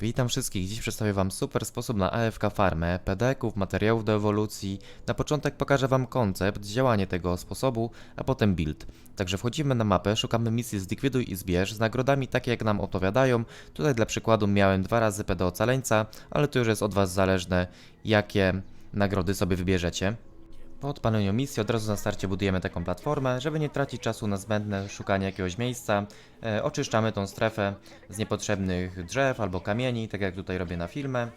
Witam wszystkich, dziś przedstawię Wam super sposób na AFK farmę, PDK-ów, materiałów do ewolucji. Na początek pokażę Wam koncept, działanie tego sposobu, a potem build. Także wchodzimy na mapę, szukamy misji zlikwiduj i zbierz z nagrodami takie jak nam odpowiadają. Tutaj dla przykładu miałem dwa razy PD ocaleńca, ale to już jest od Was zależne jakie nagrody sobie wybierzecie. Po odpaleniu misji od razu na starcie budujemy taką platformę, żeby nie tracić czasu na zbędne szukanie jakiegoś miejsca. E, oczyszczamy tą strefę z niepotrzebnych drzew albo kamieni, tak jak tutaj robię na filmie.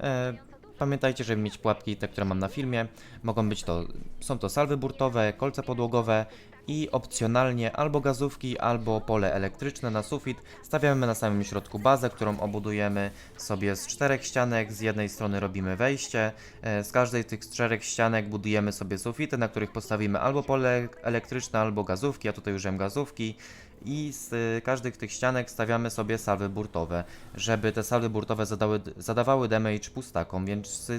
E, pamiętajcie, żeby mieć pułapki te, które mam na filmie. Mogą być to, są to salwy burtowe, kolce podłogowe i opcjonalnie albo gazówki, albo pole elektryczne na sufit. Stawiamy na samym środku bazę, którą obudujemy sobie z czterech ścianek. Z jednej strony robimy wejście, e, z każdej z tych czterech ścianek budujemy sobie sufity, na których postawimy albo pole elektryczne, albo gazówki. Ja tutaj użyłem gazówki. I z każdej z tych ścianek stawiamy sobie salwy burtowe, żeby te salwy burtowe zadały, zadawały damage pustakom, więc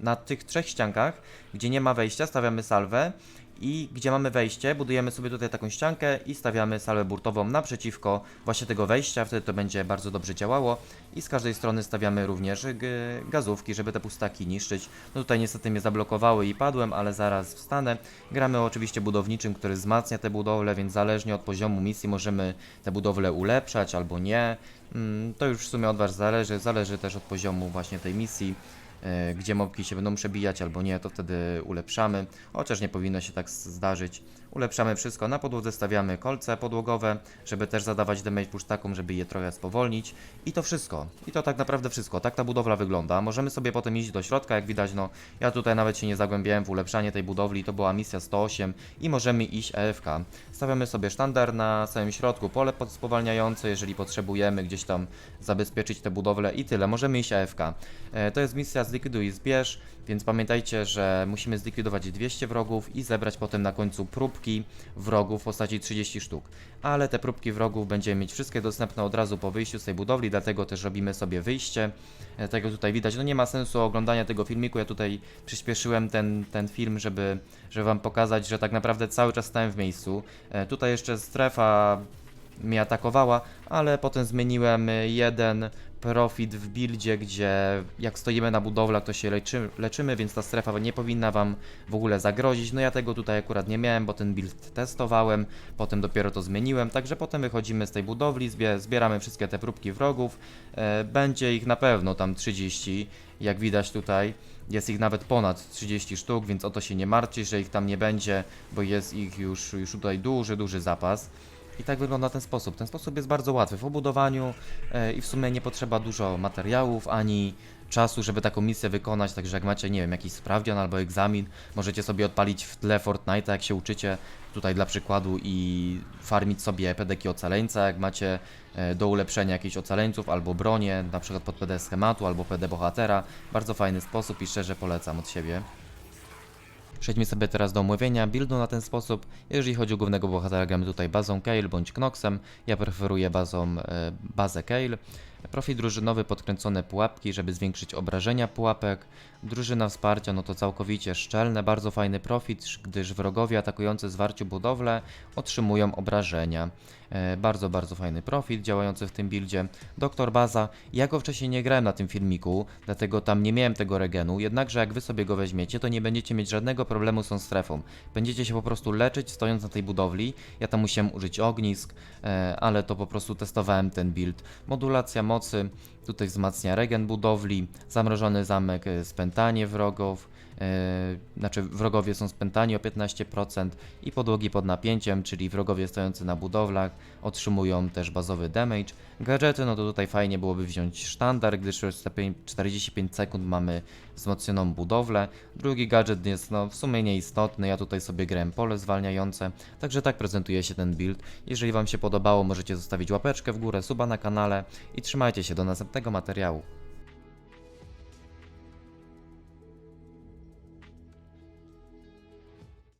na tych trzech ściankach, gdzie nie ma wejścia, stawiamy salwę i gdzie mamy wejście, budujemy sobie tutaj taką ściankę i stawiamy salwę burtową naprzeciwko właśnie tego wejścia, wtedy to będzie bardzo dobrze działało i z każdej strony stawiamy również g- gazówki, żeby te pustaki niszczyć. No tutaj niestety mnie zablokowały i padłem, ale zaraz wstanę. Gramy oczywiście budowniczym, który wzmacnia te budowle, więc zależnie od poziomu misji możemy te budowle ulepszać albo nie. Mm, To już w sumie od Was zależy, zależy też od poziomu właśnie tej misji gdzie mobki się będą przebijać albo nie, to wtedy ulepszamy. Chociaż nie powinno się tak zdarzyć. Ulepszamy wszystko. Na podłodze stawiamy kolce podłogowe, żeby też zadawać damage pusztakom, żeby je trochę spowolnić. I to wszystko. I to tak naprawdę wszystko. Tak ta budowla wygląda. Możemy sobie potem iść do środka, jak widać, no ja tutaj nawet się nie zagłębiałem w ulepszanie tej budowli. To była misja 108 i możemy iść EFK. Stawiamy sobie sztandar na samym środku, pole spowalniające, jeżeli potrzebujemy gdzieś tam zabezpieczyć te budowle i tyle. Możemy iść AFK. E, To jest misja zlikwiduj i zbierz, więc pamiętajcie, że musimy zlikwidować 200 wrogów i zebrać potem na końcu próbki wrogów w postaci 30 sztuk. Ale te próbki wrogów będziemy mieć wszystkie dostępne od razu po wyjściu z tej budowli, dlatego też robimy sobie wyjście. E, Tego tutaj widać. No nie ma sensu oglądania tego filmiku. Ja tutaj przyspieszyłem ten, ten film, żeby, żeby wam pokazać, że tak naprawdę cały czas stałem w miejscu. E, Tutaj jeszcze strefa mnie atakowała, ale potem zmieniłem jeden profit w buildzie, gdzie jak stoimy na budowlach, to się leczy, leczymy, więc ta strefa nie powinna Wam w ogóle zagrozić. No ja tego tutaj akurat nie miałem, bo ten build testowałem, potem dopiero to zmieniłem, także potem wychodzimy z tej budowli, zbie, zbieramy wszystkie te próbki wrogów, e, będzie ich na pewno tam 30, jak widać tutaj. Jest ich nawet ponad 30 sztuk, więc o to się nie martwcie, że ich tam nie będzie, bo jest ich już, już tutaj duży, duży zapas. I tak wygląda ten sposób. Ten sposób jest bardzo łatwy w obudowaniu e, i w sumie nie potrzeba dużo materiałów ani czasu, żeby taką misję wykonać. Także jak macie, nie wiem, jakiś sprawdzian albo egzamin, możecie sobie odpalić w tle Fortnite'a, jak się uczycie tutaj dla przykładu i farmić sobie pedeki ocaleńca, jak macie e, do ulepszenia jakichś ocaleńców albo bronie, na przykład pod PD schematu albo PD bohatera. Bardzo fajny sposób i szczerze polecam od siebie. Przejdźmy sobie teraz do omówienia buildu na ten sposób. Jeżeli chodzi o głównego bohatera, gramy tutaj bazą Kale bądź Knoxem. Ja preferuję bazą, e, bazę Kale. Profil drużynowy, podkręcone pułapki, żeby zwiększyć obrażenia pułapek. Drużyna wsparcia, no to całkowicie szczelne, bardzo fajny profit, gdyż wrogowie atakujący zwarciu budowlę otrzymują obrażenia. E, bardzo, bardzo fajny profit działający w tym buildzie. Doktor Baza, ja go wcześniej nie grałem na tym filmiku, dlatego tam nie miałem tego regenu, jednakże jak wy sobie go weźmiecie, to nie będziecie mieć żadnego problemu z tą strefą. Będziecie się po prostu leczyć stojąc na tej budowli. Ja tam musiałem użyć ognisk, e, ale to po prostu testowałem ten build. Modulacja mocy, tutaj wzmacnia regen budowli, zamrożony zamek, e, spętanie wrogów, e, znaczy wrogowie są spętani o 15% i podłogi pod napięciem, czyli wrogowie stojący na budowlach otrzymują też bazowy damage. Gadżety, no to tutaj fajnie byłoby wziąć sztandar, gdyż już za pię- 45 sekund mamy wzmocnioną budowlę. Drugi gadżet jest no w sumie nieistotny, ja tutaj sobie grałem pole zwalniające, także tak prezentuje się ten build. Jeżeli Wam się podobało, możecie zostawić łapeczkę w górę, suba na kanale i trzymajcie się do następnego materiału.